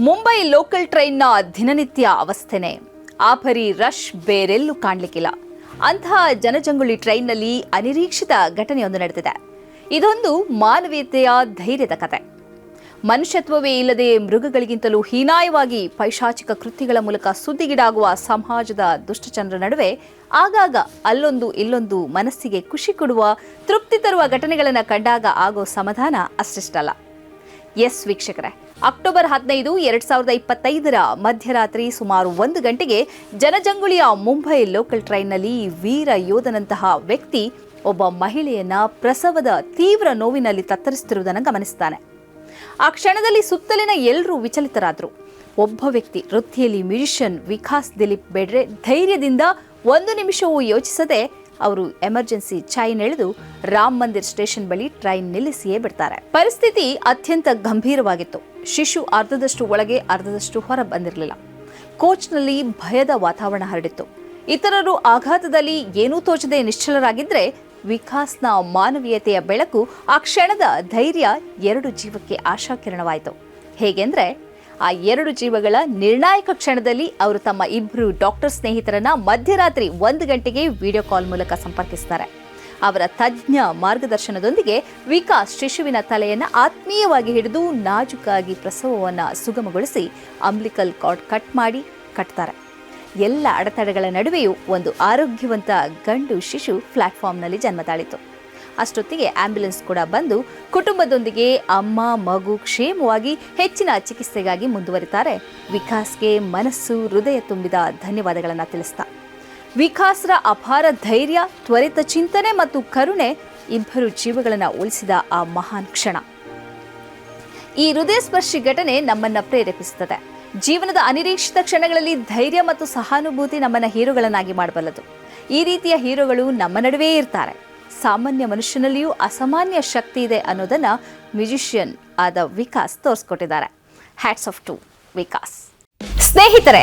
Mumbai local ಟ್ರೈನ್ನ ದಿನನಿತ್ಯ ಅವಸ್ಥೆನೆ. ಪರಿ rush ಬೇರೆಲ್ಲೂ ಕಾಣಲಿಕ್ಕಿಲ್ಲ. ಅಂತಹ ಜನಜಂಗುಳಿ ಟ್ರೈನ್ನಲ್ಲಿ ಅನಿರೀಕ್ಷಿತ ಘಟನೆಯೊಂದು ನಡೆದಿದೆ ಇದೊಂದು ಮಾನವೀಯತೆಯ ಧೈರ್ಯದ ಕತೆ. ಮನುಷ್ಯತ್ವವೇ ಇಲ್ಲದೆ ಮೃಗಗಳಿಗಿಂತಲೂ ಹೀನಾಯವಾಗಿ ಪೈಶಾಚಿಕ ಕೃತ್ಯಗಳ ಮೂಲಕ ಸುದ್ದಿಗಿಡಾಗುವ ಸಮಾಜದ ದುಷ್ಟಚಂದ್ರ ನಡುವೆ ಆಗಾಗ ಅಲ್ಲೊಂದು ಇಲ್ಲೊಂದು ಮನಸ್ಸಿಗೆ ಖುಷಿ ಕೊಡುವ, ತೃಪ್ತಿ ತರುವ ಘಟನೆಗಳನ್ನು ಕಂಡಾಗ ಆಗೋ ಸಮಾಧಾನ ಅಷ್ಟಿಷ್ಟಲ್ಲ. ಎಸ್ ವೀಕ್ಷಕರೇ ಅಕ್ಟೋಬರ್ ಹದಿನೈದು, ಎರಡ್ ಸಾವಿರದ ಇಪ್ಪತ್ತೈದರ ಮಧ್ಯರಾತ್ರಿ ಸುಮಾರು ಒಂದು ಗಂಟೆಗೆ ಜನಜಂಗುಳಿಯ ಮುಂಬೈ ಲೋಕಲ್ ಟ್ರೈನ್ನಲ್ಲಿ ವೀರ ಯೋಧನಂತಹ ವ್ಯಕ್ತಿ ಒಬ್ಬ ಮಹಿಳೆಯನ್ನ ಪ್ರಸವದ ತೀವ್ರ ನೋವಿನಲ್ಲಿ ತತ್ತರಿಸುತ್ತಿರುವುದನ್ನು ಗಮನಿಸ್ತಾನೆ. ಆ ಕ್ಷಣದಲ್ಲಿ ಸುತ್ತಲಿನ ಎಲ್ಲರೂ ವಿಚಲಿತರಾದರು. ಒಬ್ಬ ವ್ಯಕ್ತಿ ವೃತ್ತಿಯಲ್ಲಿ ಮ್ಯೂಸಿಷಿಯನ್ ವಿಕಾಸ್ ದಿಲೀಪ್ ಬೇಡ್ರೆ ಧೈರ್ಯದಿಂದ ಒಂದು ನಿಮಿಷವೂ ಯೋಚಿಸದೆ ಅವರು ಎಮರ್ಜೆನ್ಸಿ ಚೈನ್ ಎಳೆದು ರಾಮ್ ಮಂದಿರ್ ಸ್ಟೇಷನ್ ಬಳಿ ಟ್ರೈನ್ ನಿಲ್ಲಿಸಿಯೇ ಬಿಡ್ತಾರೆ. ಪರಿಸ್ಥಿತಿ ಅತ್ಯಂತ ಗಂಭೀರವಾಗಿತ್ತು. ಶಿಶು ಅರ್ಧದಷ್ಟು ಒಳಗೆ ಅರ್ಧದಷ್ಟು ಹೊರ ಬಂದಿರಲಿಲ್ಲ. ಕೋಚ್ನಲ್ಲಿ ಭಯದ ವಾತಾವರಣ ಹರಡಿತ್ತು. ಇತರರು ಆಘಾತದಲ್ಲಿ ಏನೂ ತೋಚದೆ ನಿಶ್ಚಲರಾಗಿದ್ದರೆ ವಿಕಾಸ್ನ ಮಾನವೀಯತೆಯ ಬೆಳಕು ಆ ಕ್ಷಣದ ಧೈರ್ಯ ಎರಡು ಜೀವಕ್ಕೆ ಆಶಾಕಿರಣವಾಯಿತು. ಹೇಗೆಂದರೆ, ಆ ಎರಡು ಜೀವಗಳ ನಿರ್ಣಾಯಕ ಕ್ಷಣದಲ್ಲಿ ಅವರು ತಮ್ಮ ಇಬ್ಬರು ಡಾಕ್ಟರ್ ಸ್ನೇಹಿತರನ್ನ ಮಧ್ಯರಾತ್ರಿ ಒಂದು ಗಂಟೆಗೆ ವಿಡಿಯೋ ಕಾಲ್ ಮೂಲಕ ಸಂಪರ್ಕಿಸ್ತಾರೆ. ಅವರ ತಜ್ಞ ಮಾರ್ಗದರ್ಶನದೊಂದಿಗೆ ವಿಕಾಸ್ ಶಿಶುವಿನ ತಲೆಯನ್ನು ಆತ್ಮೀಯವಾಗಿ ಹಿಡಿದು ನಾಜುಕಾಗಿ ಪ್ರಸವವನ್ನು ಸುಗಮಗೊಳಿಸಿ ಅಂಬ್ಲಿಕಲ್ ಕಾರ್ಡ್ ಕಟ್ ಮಾಡಿ ಕಟ್ತಾರೆ. ಎಲ್ಲ ಅಡೆತಡೆಗಳ ನಡುವೆಯೂ ಒಂದು ಆರೋಗ್ಯವಂತ ಗಂಡು ಶಿಶು ಪ್ಲಾಟ್ಫಾರ್ಮ್ನಲ್ಲಿ ಜನ್ಮ ತಾಳಿತು ಅಷ್ಟೊತ್ತಿಗೆ ಆಂಬ್ಯುಲೆನ್ಸ್ ಕೂಡ ಬಂದು ಕುಟುಂಬದೊಂದಿಗೆ ಅಮ್ಮ, ಮಗು ಕ್ಷೇಮವಾಗಿ ಹೆಚ್ಚಿನ ಚಿಕಿತ್ಸೆಗಾಗಿ ಮುಂದುವರಿತಾರೆ. ವಿಕಾಸ್ಗೆ ಮನಸ್ಸು, ಹೃದಯ ತುಂಬಿದ ಧನ್ಯವಾದಗಳನ್ನು ತಿಳಿಸ್ತಾ ವಿಕಾಸ್ರ ಅಪಾರ ಧೈರ್ಯ, ತ್ವರಿತ ಚಿಂತನೆ ಮತ್ತು ಕರುಣೆ ಇಬ್ಬರು ಜೀವಗಳನ್ನು ಉಳಿಸಿದ ಆ ಮಹಾನ್ ಕ್ಷಣ. ಈ ಹೃದಯಸ್ಪರ್ಶಿ ಘಟನೆ ನಮ್ಮನ್ನ ಪ್ರೇರೇಪಿಸುತ್ತದೆ. ಜೀವನದ ಅನಿರೀಕ್ಷಿತ ಕ್ಷಣಗಳಲ್ಲಿ ಧೈರ್ಯ ಮತ್ತು ಸಹಾನುಭೂತಿ ನಮ್ಮನ್ನ ಹೀರೋಗಳನ್ನಾಗಿ ಮಾಡಬಲ್ಲದು. ಈ ರೀತಿಯ ಹೀರೋಗಳು ನಮ್ಮ ನಡುವೆ ಇರ್ತಾರೆ. ಸಾಮಾನ್ಯ ಮನುಷ್ಯನಲ್ಲಿಯೂ ಅಸಾಮಾನ್ಯ ಶಕ್ತಿ ಇದೆ ಅನ್ನೋದನ್ನ ಮ್ಯೂಸಿಷಿಯನ್ ಆದ Vikas ತೋರಿಸ್ಕೊಟ್ಟಿದ್ದಾರೆ. Hats off to Vikas. ಸ್ನೇಹಿತರೆ